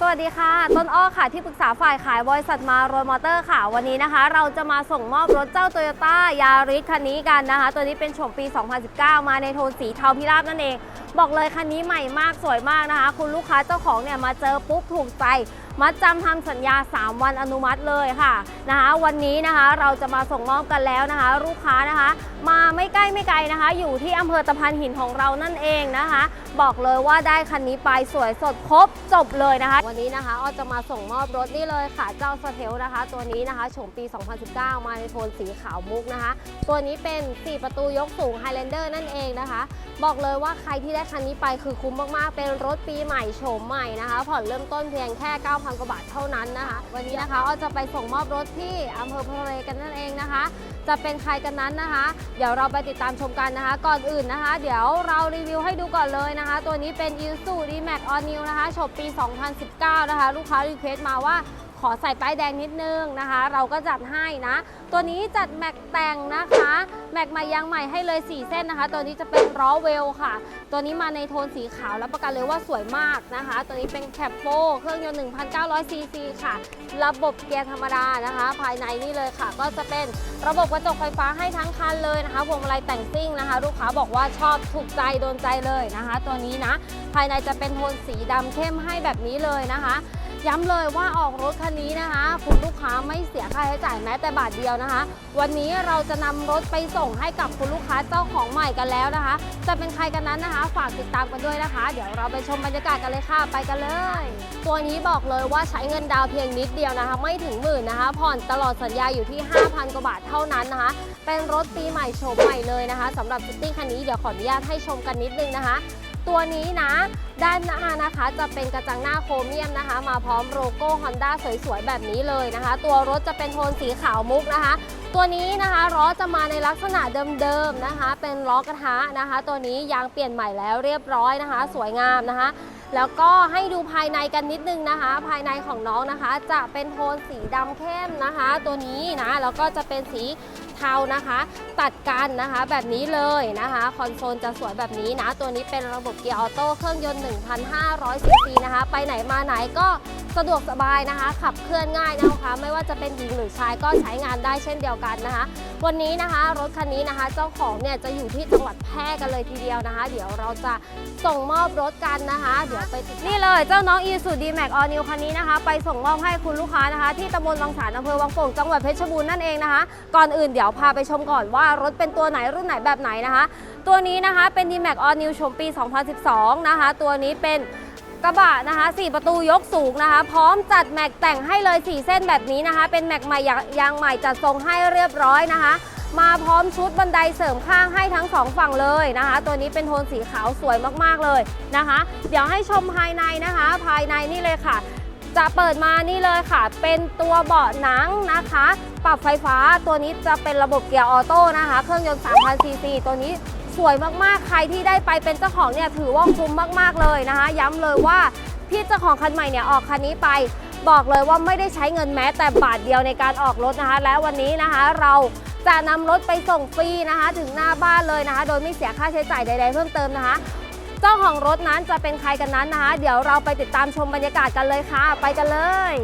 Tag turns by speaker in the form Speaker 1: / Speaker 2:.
Speaker 1: สวัสดีค่ะ ต้นอ้อค่ะ ที่ปรึกษาฝ่ายขายบริษัทมาโรมอเตอร์ค่ะ วันนี้นะคะ เราจะมาส่งมอบรถเจ้าโตโยต้ายาริสคันนี้กันนะคะ ตัวนี้เป็นโฉมปี 2019 มาในโทนสีเทาพิราบนั่นเอง บอกเลยคันนี้ใหม่มากสวยมากนะคะ คุณลูกค้าเจ้าของเนี่ยมาเจอปุ๊บถูกใจ มัดจำทำสัญญา 3 วันอนุมัติเลยค่ะนะคะวันนี้นะคะเราจะมาส่งมอบกันแล้วนะคะ ลูกค้านะคะ มาไม่ใกล้ไม่ไกลนะคะ อยู่ที่อำเภอตะพานหินของเรานั่นเองนะคะ บอกเลยว่าได้คันนี้ไปสวยสดครบจบเลยนะคะ วันนี้นะคะอ้อจะมาส่งมอบรถนี่เลยค่ะ เจ้าสเทลนะคะ ตัวนี้นะคะโฉมปี 2019 มาในโทนสีขาวมุกนะคะ ตัวนี้เป็น 4 ประตูยกสูง Highlander นั่นเองนะคะ บอกเลยว่าใครที่ได้คันนี้ไปคือคุ้มมากๆ เป็นรถปีใหม่โฉมใหม่นะคะ ผ่อนเริ่มต้นเพียงแค่ 9,000 กว่าบาทเท่านั้นนะคะ วันนี้นะคะอ้อจะไปส่งมอบรถที่อำเภอพะเลกันนั่นเองนะคะ จะเป็นใครกันนั้นนะคะ เดี๋ยวเราไปติดตามชมกันนะคะ ก่อนอื่นนะคะ เดี๋ยวเรารีวิวให้ดูก่อนเลยนะคะ ตัวนี้เป็น i s u d m a x All New นะคะฉมปี 2019 นะคะ ลูกค้ารีเควสต์มาว่า ขอใส่ป้ายแดงนิดนึงนะคะ เราก็จัดให้นะ ตัวนี้จัดแม็กแต่งนะคะ แม็กใหม่ยางใหม่ให้เลย 4 เส้นนะคะ ตัวนี้จะเป็นล้อเวลค่ะ ตัวนี้มาในโทนสีขาวแล้วประกันเลยว่าสวยมากนะคะ ตัวนี้เป็นแคปโฟเครื่องยนต์1,900ซีซีค่ะ ระบบเกียร์ธรรมดานะคะ ภายในนี่เลยค่ะ ก็จะเป็นระบบกระจกไฟฟ้าให้ทั้งคันเลยนะคะพวงมาลัยแต่งซิ่งนะคะ ลูกค้าบอกว่าชอบถูกใจโดนใจเลยนะคะ ตัวนี้นะ ภายในจะเป็นโทนสีดำเข้มให้แบบนี้เลยนะคะ ย้ำเลยว่าออกรถคันนี้นะ คุณลูกค้าไม่เสียค่าใช้จ่ายแม้แต่บาทเดียวนะคะ วันนี้เราจะนำรถไปส่งให้กับคุณลูกค้าเจ้าของใหม่กันแล้วนะคะ จะเป็นใครกันนั้นนะคะ ฝากติดตามกันด้วยนะคะ เดี๋ยวเราไปชมบรรยากาศกันเลยค่ะไปกันเลย ตัวนี้บอกเลยว่าใช้เงินดาวเพียงนิดเดียวนะคะ ไม่ถึงหมื่นนะคะ ผ่อนตลอดสัญญาอยู่ที่ 5,000กว่าบาทเท่านั้นนะคะ เป็นรถปีใหม่โฉมใหม่เลยนะคะสำหรับซิตี้คันนี้เดี๋ยวขออนุญาตให้ชมกันนิดนึงนะคะ ตัวนี้นะด้านหน้านะคะจะเป็นกระจังหน้าโครเมียมนะคะ มาพร้อมโลโก้ Honda สวยๆ แบบนี้เลยนะคะ ตัวรถจะเป็นโทนสีขาวมุกนะคะ ตัวนี้นะคะล้อจะมาในลักษณะเดิมๆนะคะ เป็นล้อกระทะนะคะ ตัวนี้ยางเปลี่ยนใหม่แล้วเรียบร้อยนะคะ สวยงามนะคะ แล้วก็ให้ดูภายในกันนิดนึงนะคะ ภายในของน้องนะคะ จะเป็นโทนสีดำเข้มนะคะ ตัวนี้นะแล้วก็จะเป็นสีเทานะคะ ตัดกันนะคะแบบนี้เลยนะคะคอนโซลจะสวยแบบนี้นะ ตัวนี้เป็นระบบเกียร์ออโต้เครื่องยนต์ 1,500ซีซีนะคะ ไปไหนมาไหนก็ สะดวกสบายนะคะ ขับเคลื่อนง่ายนะคะไม่ว่าจะเป็นหญิงหรือชายก็ใช้งานได้เช่นเดียวกันนะคะ วันนี้นะคะรถคันนี้นะคะ เจ้าของเนี่ยจะอยู่ที่จังหวัดแพร่กันเลยทีเดียวนะคะ เดี๋ยวเราจะส่งมอบรถกันนะคะ เดี๋ยวไปติดนี่เลยเจ้าน้องอีสุดีแม็กออนิวคันนี้นะคะ ไปส่งมอบให้คุณลูกค้านะคะ ที่ตำบลวังสารอำเภอวังโป่งจังหวัดเพชรบูรณ์นั่นเองนะคะ ก่อนอื่นเดี๋ยวพาไปชมก่อนว่ารถเป็นตัวไหนรุ่นไหนแบบไหนนะคะ ตัวนี้นะคะเป็น d m a x All New ชมปี 2012 นะคะ ตัวนี้เป็น กระบะนะคะ 4 ประตูยกสูงนะคะ พร้อมจัดแม็กแต่งให้เลย 4 เส้นแบบนี้นะคะ เป็นแม็กใหม่ยางยางใหม่จัดทรงให้เรียบร้อยนะคะ มาพร้อมชุดบันไดเสริมข้างให้ทั้งสองฝั่งเลยนะคะ ตัวนี้เป็นโทนสีขาวสวยมากๆเลยนะคะ เดี๋ยวให้ชมภายในนะคะ ภายในนี่เลยค่ะ จะเปิดมานี่เลยค่ะ เป็นตัวเบาะหนังนะคะ ปรับไฟฟ้าตัวนี้จะเป็นระบบเกียร์ออโต้นะคะ เครื่องยนต์3,000ซีซีตัวนี้ สวยมากๆ ใครที่ได้ไปเป็นเจ้าของเนี่ยถือว่าคุ้มมากๆเลยนะคะ ย้ำเลยว่าพี่เจ้าของคันใหม่เนี่ยออกคันนี้ไปบอกเลยว่าไม่ได้ใช้เงินแม้แต่บาทเดียวในการออกรถนะคะ และวันนี้นะคะเราจะนำรถไปส่งฟรีนะคะ ถึงหน้าบ้านเลยนะคะ โดยไม่เสียค่าใช้จ่ายใด ๆ เพิ่มเติมนะคะ เจ้าของรถนั้นจะเป็นใครกันนั้นนะคะ เดี๋ยวเราไปติดตามชมบรรยากาศกันเลยค่ะ ไปกันเลย